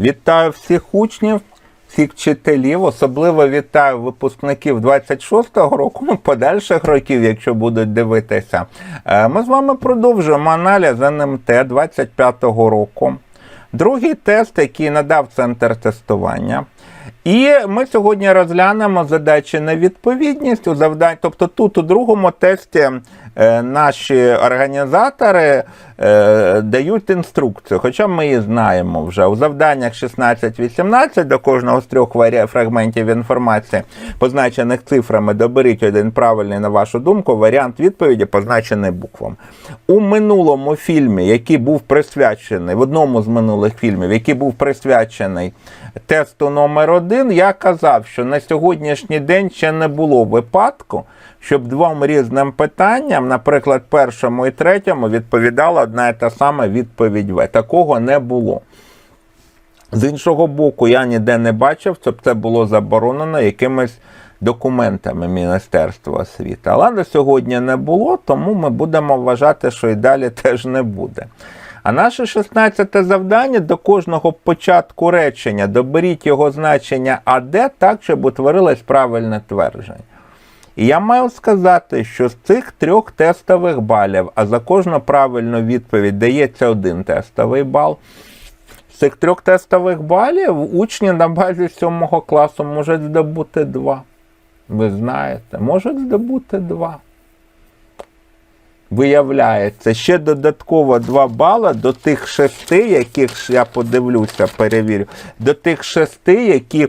Вітаю всіх учнів, всіх вчителів. Особливо вітаю випускників 26-го року, ну, подальших років, якщо будуть дивитися. Е, Ми з вами продовжуємо аналіз НМТ 25-го року. Другий тест, який надав центр тестування. І ми сьогодні розглянемо задачі на відповідність у завдань. Тобто тут у другому тесті наші організатори е, дають інструкцію, хоча ми її знаємо вже. У завданнях 16-18 до кожного з трьох фрагментів інформації, позначених цифрами, доберіть один правильний, на вашу думку, варіант відповіді позначений буквом. У минулому фільмі, який був присвячений, в одному з минулих фільмів, який був присвячений тесту номер один, я казав, що на сьогоднішній день ще не було випадку, щоб двом різним питанням, наприклад, першому і третьому, відповідала одна і та сама відповідь В. Такого не було. З іншого боку, я ніде не бачив, щоб це було заборонено якимись документами Міністерства освіти. Але на сьогодні не було, тому ми будемо вважати, що і далі теж не буде. А наше 16 завдання до кожного початку речення доберіть його значення АД так, щоб утворилось правильне твердження. І я маю сказати, що з цих трьох тестових балів, а за кожну правильну відповідь дається один тестовий бал. З цих трьох тестових балів учні на базі сьомого класу можуть здобути два. Ви знаєте, можуть здобути два. Виявляється, ще додатково 2 бала до тих шести, яких я подивлюся, перевірю, до тих шести, які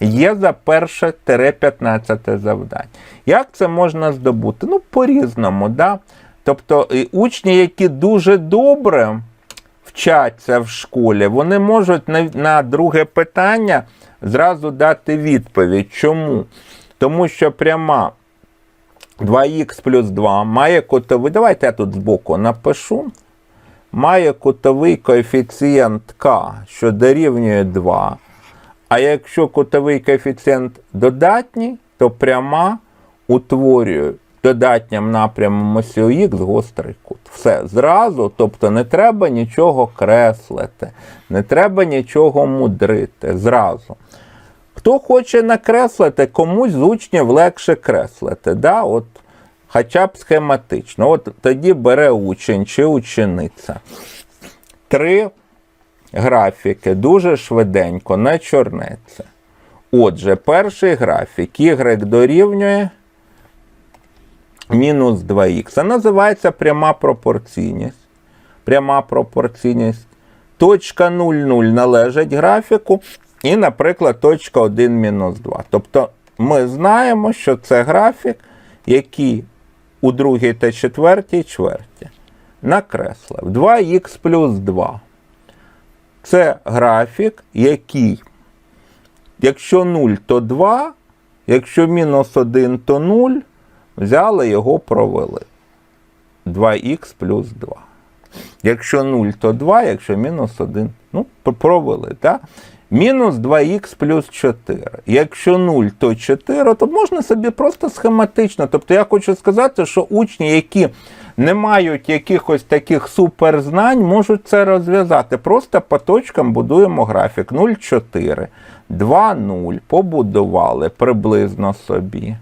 є за перше 15 завдань. Як це можна здобути? Ну, по-різному, да? Тобто учні, які дуже добре вчаться в школі, вони можуть на, на друге питання зразу дати відповідь. Чому? Тому що пряма 2х плюс 2 має кутовий. Давайте я тут збоку напишу. Має кутовий коефіцієнт k, що дорівнює 2. А якщо кутовий коефіцієнт додатній, то пряма утворює додатнім напрямом осі х гострий кут. Все зразу, тобто не треба нічого креслити, не треба нічого мудрити. Зразу. Хто хоче накреслити, комусь з учнів легше креслити. Да? От, хоча б схематично. От тоді бере учень чи учениця. Три графіки дуже швиденько на чорнеться. Отже, перший графік y дорівнює мінус 2х. Це називається пряма пропорційність. Пряма пропорційність. Точка 0,0 належить графіку. І, наприклад, точка 1 мінус 2. Тобто ми знаємо, що це графік, який у другій та четвертій чверті накреслив 2х плюс 2. Це графік, який, якщо 0, то 2, якщо мінус 1, то 0, взяли його провели. 2х плюс 2. Якщо 0, то 2, якщо мінус 1, ну, провели, так? Мінус 2х плюс 4. Якщо 0, то 4, то можна собі просто схематично. Тобто я хочу сказати, що учні, які не мають якихось таких суперзнань, можуть це розв'язати. Просто по точкам будуємо графік 0, 4, 2, 0. Побудували приблизно собі.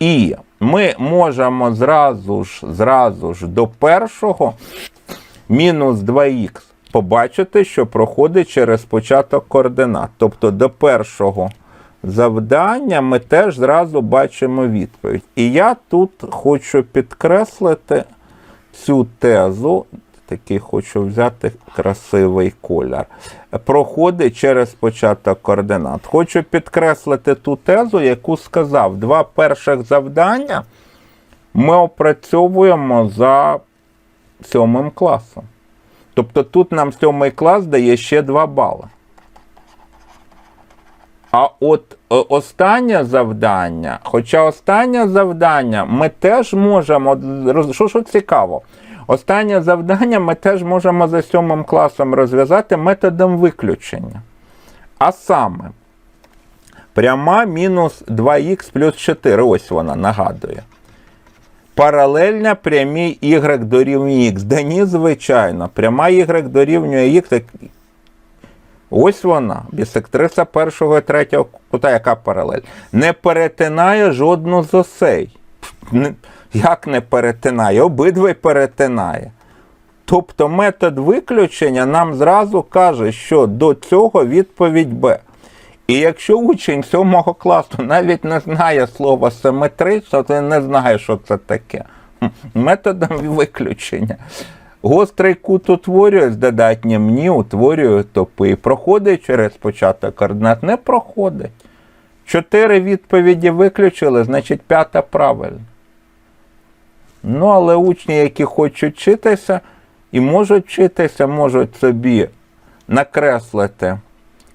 І ми можемо зразу ж, зразу ж до першого мінус 2х побачити, що проходить через початок координат. Тобто до першого завдання ми теж зразу бачимо відповідь. І я тут хочу підкреслити цю тезу. Такий хочу взяти красивий колір. Проходить через початок координат. Хочу підкреслити ту тезу, яку сказав. Два перших завдання ми опрацьовуємо за сьомим класом. Тобто тут нам сьомий клас дає ще 2 бали. А от е, останнє завдання, хоча останнє завдання ми теж можемо, що, що цікаво, останнє завдання ми теж можемо за сьомим класом розв'язати методом виключення. А саме, пряма мінус 2х плюс 4, ось вона нагадує. Паралельна прямій y дорівнює х. Да ні, звичайно, пряма y дорівнює х, так Ось вона, бісектриса першого і третього кута, яка паралель. Не перетинає жодну з осей. Як не перетинає? Обидві перетинає. Тобто метод виключення нам зразу каже, що до цього відповідь Б. І якщо учень сьомого класу навіть не знає слова симетрично, то він не знає, що це таке. Методом виключення. Гострий кут утворює з додатнім ні, утворює топи. Проходить через початок координат? Не проходить. Чотири відповіді виключили, значить п'ята правильна. Ну, але учні, які хочуть вчитися і можуть вчитися, можуть собі накреслити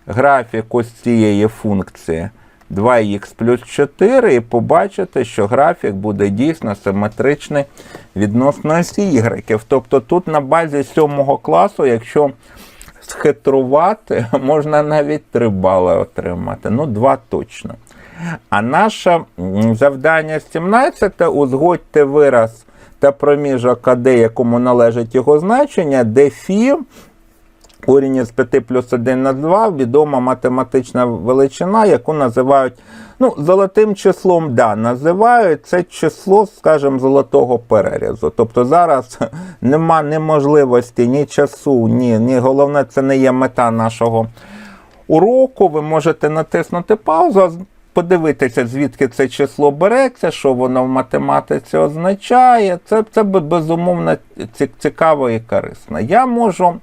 графік ось цієї функції 2х плюс 4 і побачити, що графік буде дійсно симетричний відносно осі Y. Тобто тут на базі 7 класу, якщо схитрувати, можна навіть 3 бали отримати. Ну, 2 точно. А наше завдання 17 узгодьте вираз та проміжок АД, якому належить його значення, де фі корінь із 5 плюс 1 на 2 відома математична величина, яку називають ну, золотим числом, да, називають це число, скажімо, золотого перерізу. Тобто зараз нема неможливості ні часу, ні, ні головне, це не є мета нашого уроку. Ви можете натиснути паузу, подивитися, звідки це число береться, що воно в математиці означає. Це, це безумовно цікаво і корисно. Я можу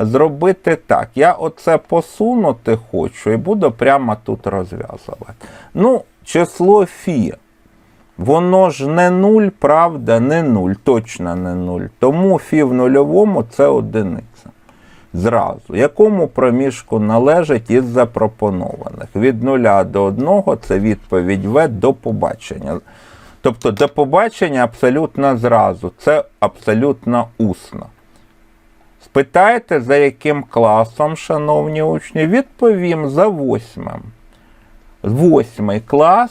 зробити так. Я оце посунути хочу і буду прямо тут розв'язувати. Ну, число фі. Воно ж не нуль, правда, не нуль, точно не нуль. Тому фі в нульовому це одиниця. Зразу. Якому проміжку належить із запропонованих? Від нуля до одного це відповідь В до побачення. Тобто до побачення абсолютно зразу. Це абсолютно усно. Спитаєте, за яким класом, шановні учні, відповім за восьмим. Восьмий клас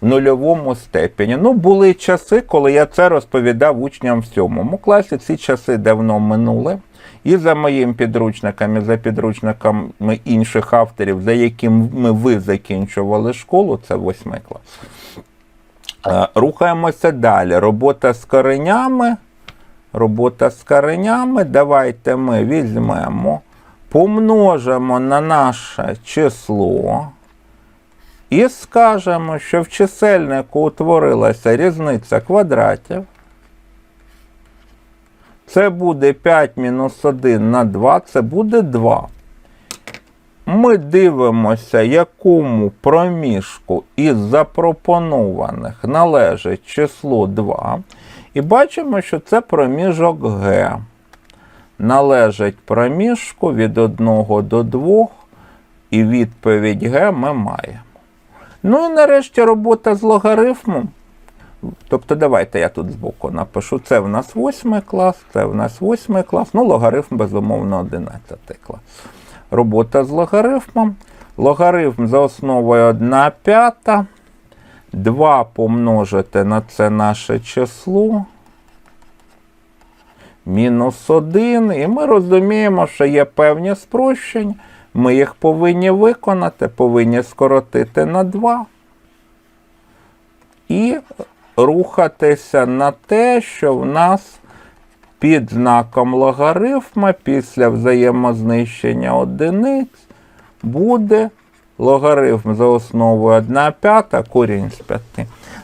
в нульовому степені. Ну, були часи, коли я це розповідав учням в сьомому класі. Ці часи давно минули. І за моїм підручником, і за підручниками інших авторів, за якими ви закінчували школу, це восьмий клас. Е, Рухаємося далі. Робота з коренями. Робота з коренями. Давайте ми візьмемо, помножимо на наше число. І скажемо, що в чисельнику утворилася різниця квадратів. Це буде 5 мінус 1 на 2, це буде 2. Ми дивимося, якому проміжку із запропонованих належить число 2. І бачимо, що це проміжок Г. Належить проміжку від 1 до 2, і відповідь Г ми маємо. Ну і нарешті робота з логарифмом. Тобто, давайте я тут збоку напишу. Це в нас 8 клас, це в нас 8 клас, ну, логарифм, безумовно, 11 клас. Робота з логарифмом. Логарифм за основою 1 п'ята. 2 помножити на це наше число. Мінус 1. І ми розуміємо, що є певні спрощення. Ми їх повинні виконати, повинні скоротити на 2. І рухатися на те, що в нас під знаком логарифма після взаємознищення одиниць буде логарифм за основою 1 п'ята корінь з 5.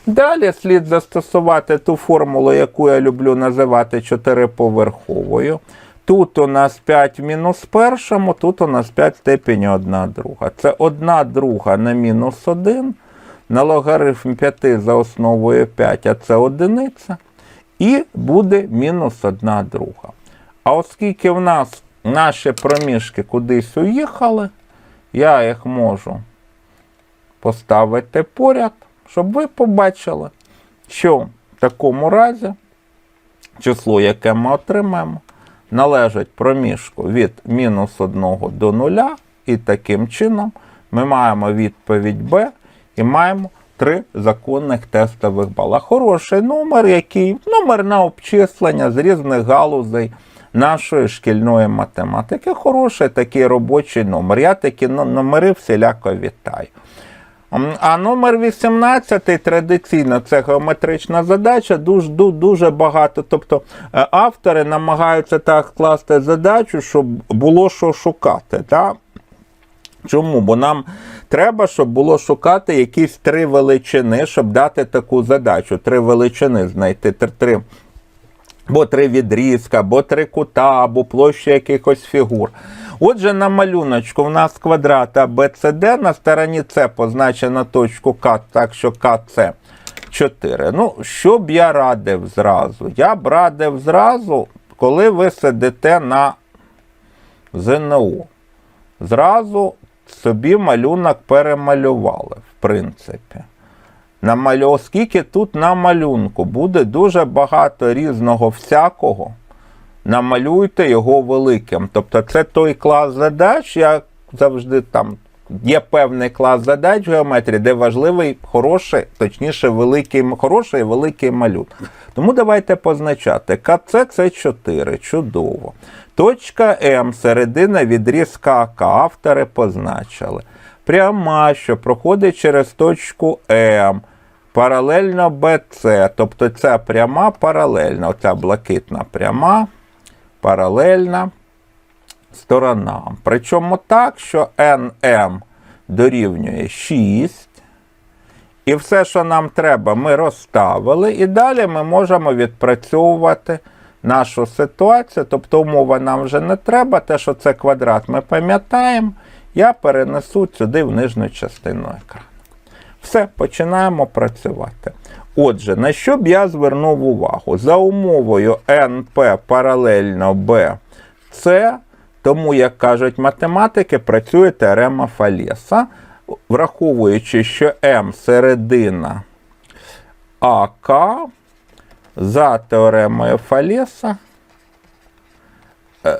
Далі слід застосувати ту формулу, яку я люблю називати чотириповерховою. Тут у нас 5 в мінус першому, тут у нас 5 в степені 1 друга. Це 1 друга на мінус 1, на логарифм 5 за основою 5, а це одиниця. І буде мінус 1 друга. А оскільки в нас наші проміжки кудись уїхали, я їх можу поставити поряд, щоб ви побачили, що в такому разі число, яке ми отримаємо, належить проміжку від мінус 1 до 0, і таким чином ми маємо відповідь Б і маємо три законних тестових бала. Хороший номер, який номер на обчислення з різних галузей нашої шкільної математики. Хороший такий робочий номер. Я такі номери всіляко вітаю. А номер 18 традиційно це геометрична задача. Дуже, дуже багато. Тобто е, автори намагаються так скласти задачу, щоб було що шукати. Так? Чому? Бо нам треба, щоб було шукати якісь три величини, щоб дати таку задачу. Три величини знайти. Три, три. Або три відрізка, або три кута, або площа якихось фігур. Отже, на малюночку в нас квадрат ABCD, на стороні С позначена точку К, так що КЦ 4. Ну, що б я радив зразу? Я б радив зразу, коли ви сидите на ЗНО. Зразу собі малюнок перемалювали, в принципі. Оскільки тут на малюнку буде дуже багато різного всякого, намалюйте його великим. Тобто це той клас задач, як завжди там є певний клас задач в геометрії, де важливий хороший, точніше, великий, хороший великий малюнок. Тому давайте позначати. КЦ це 4, чудово. Точка М, середина відрізка АК, автори позначили. Пряма, що проходить через точку М. Паралельно БЦ, тобто ця пряма паралельна, оця блакитна пряма паралельна сторонам. Причому так, що NM дорівнює 6. І все, що нам треба, ми розставили. І далі ми можемо відпрацьовувати нашу ситуацію. Тобто умова нам вже не треба. Те, що це квадрат, ми пам'ятаємо. Я перенесу сюди в нижню частину екрану. Все, починаємо працювати. Отже, на що б я звернув увагу? За умовою NP паралельно BC, тому, як кажуть математики, працює теорема Фалеса, враховуючи, що М середина АК за теоремою Фалеса е,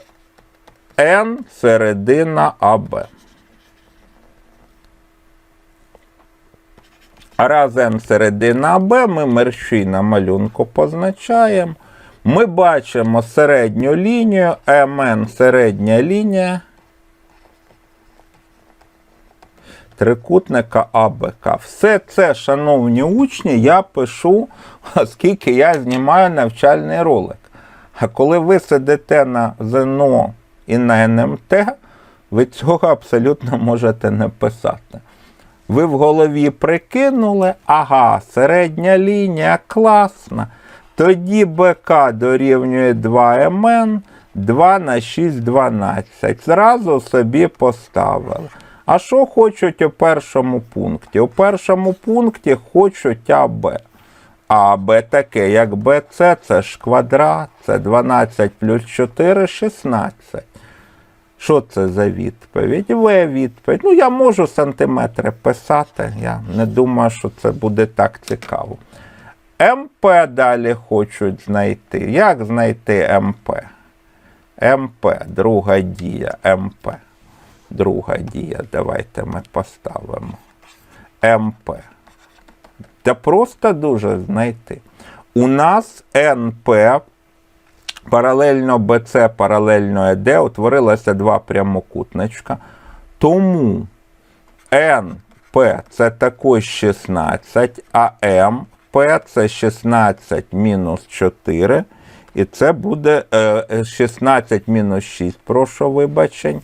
N середина АБ. А раз N середина АБ ми мерщій на малюнку позначаємо. Ми бачимо середню лінію, МН середня лінія трикутника АБК. Все це, шановні учні, я пишу, оскільки я знімаю навчальний ролик. А коли ви сидите на ЗНО і на НМТ, ви цього абсолютно можете не писати. Ви в голові прикинули, ага, середня лінія класна. Тоді БК дорівнює 2МН, 2 на 6, 12. Зразу собі поставили. А що хочуть у першому пункті? У першому пункті хочуть АБ. А АБ таке, як БЦ, це ж квадрат, це 12 плюс 4 16. Що це за відповідь? В відповідь. Ну, я можу сантиметри писати. Я не думаю, що це буде так цікаво. МП далі хочуть знайти. Як знайти МП? МП, друга дія, МП. Друга дія. Давайте ми поставимо. МП. Та просто дуже знайти. У нас НП паралельно БЦ, паралельно ЕД утворилося два прямокутничка. Тому НП це також 16, а МП це 16 мінус 4. І це буде е, 16 мінус 6, прошу вибачень.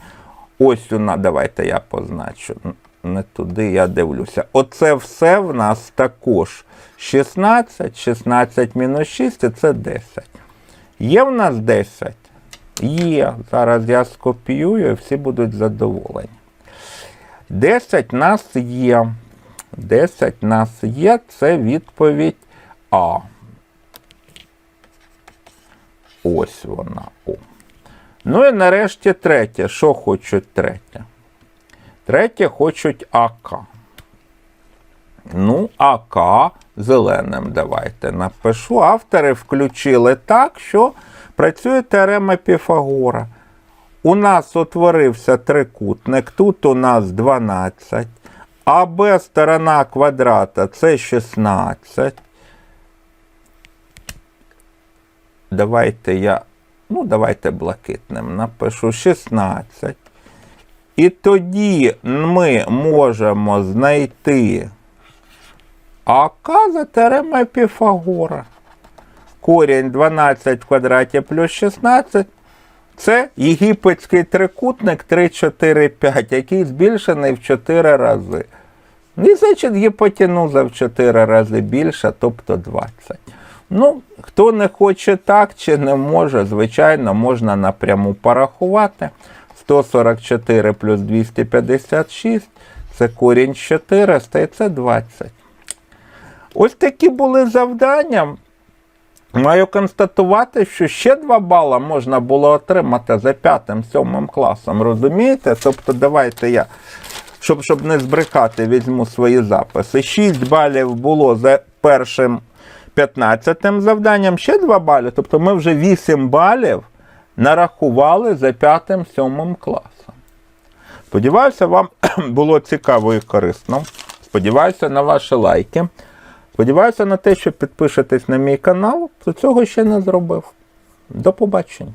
Ось нас, давайте я позначу. Не туди я дивлюся. Оце все в нас також 16, 16 мінус 6 і це 10. Є в нас 10? Є. Зараз я скопіюю і всі будуть задоволені. 10 нас є. 10 нас є. Це відповідь А. Ось вона. О. Ну і нарешті третє. Що хочуть третє? Третє хочуть АК. Ну, АК зеленим давайте напишу. Автори включили так, що працює теорема Піфагора. У нас утворився трикутник, тут у нас 12, АБ сторона квадрата це 16. Давайте я ну давайте блакитним напишу 16. І тоді ми можемо знайти АК за теоремою Піфагора. Корінь 12 в квадраті плюс 16 це єгипетський трикутник 3, 4, 5, який збільшений в 4 рази. І значить гіпотенуза в 4 рази більша, тобто 20. Ну, хто не хоче так чи не може, звичайно, можна напряму порахувати. 144 плюс 256 це корінь з 400 і це 20. Ось такі були завдання. Маю констатувати, що ще 2 бала можна було отримати за 5-7 класом. Розумієте? Тобто, давайте я, щоб, щоб не збрехати, візьму свої записи. 6 балів було за першим 15 завданням, ще 2 бали. Тобто ми вже 8 балів нарахували за 5-7 класом. Сподіваюся, вам було цікаво і корисно. Сподіваюся на ваші лайки. Сподіваюся на те, що підпишетесь на мій канал, хто цього ще не зробив. До побачення.